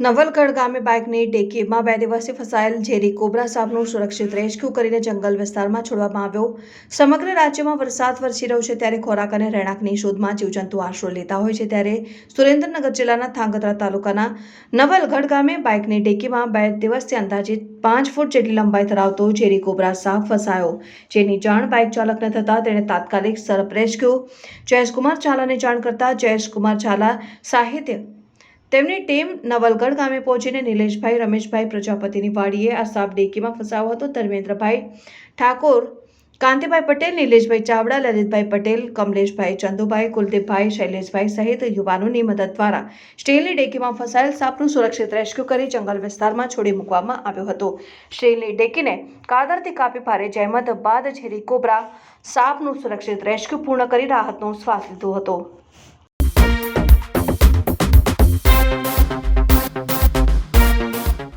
નવલગઢ ગામે બાઇકની ડેકીમાં બે દિવસથી ફસાયેલ ઝેરી કોબરા સાપનું સુરક્ષિત રેસ્ક્યુ કરીને જંગલ વિસ્તારમાં છોડવામાં આવ્યો. સમગ્ર રાજ્યમાં વરસાદ વરસી રહ્યો છે ત્યારે ખોરાક અને રહેણાંકની શોધમાં જીવજંતુ આશરો લેતા હોય છે ત્યારે સુરેન્દ્રનગર જિલ્લાના થાંગધ્રા તાલુકાના નવલગઢ ગામે બાઇકની ડેકીમાં બે દિવસથી અંદાજિત પાંચ ફૂટ જેટલી લંબાઈ ધરાવતો ઝેરી કોબરા સાપ ફસાયો. જેની જાણ બાઇક ચાલકને થતાં તેણે તાત્કાલિક સર્પ રેસ્ક્યુ. જયેશકુમાર ઝાલાને જાણ કરતા જયેશકુમાર ઝાલા સાહિત્ય તેમની ટીમ નવલગઢ ગામે પહોંચીને નિલેશભાઈ, રમેશભાઈ પ્રજાપતિની વાડીએ આ સાપ ડેકીમાં ફસાયો હતો. ધર્મેન્દ્રભાઈ ઠાકોર, કાંતિભાઈ પટેલ, નિલેશભાઈ ચાવડા, લલિતભાઈ પટેલ, કમલેશભાઈ ચંદુભાઈ, કુલદીપભાઈ શૈલેષભાઈ સહિત યુવાનોની મદદ દ્વારા સ્ટીલની ડેકીમાં ફસાયેલ સાપનું સુરક્ષિત રેસ્ક્યુ કરી જંગલ વિસ્તારમાં છોડી મૂકવામાં આવ્યો હતો. સ્ટીલની ડેકીને કાદરથી કાપી ભારે જહેમત બાદ ઝેરી કોબરા સાપનું સુરક્ષિત રેસ્ક્યુ પૂર્ણ કરી રાહતનો શ્વાસ લીધો હતો.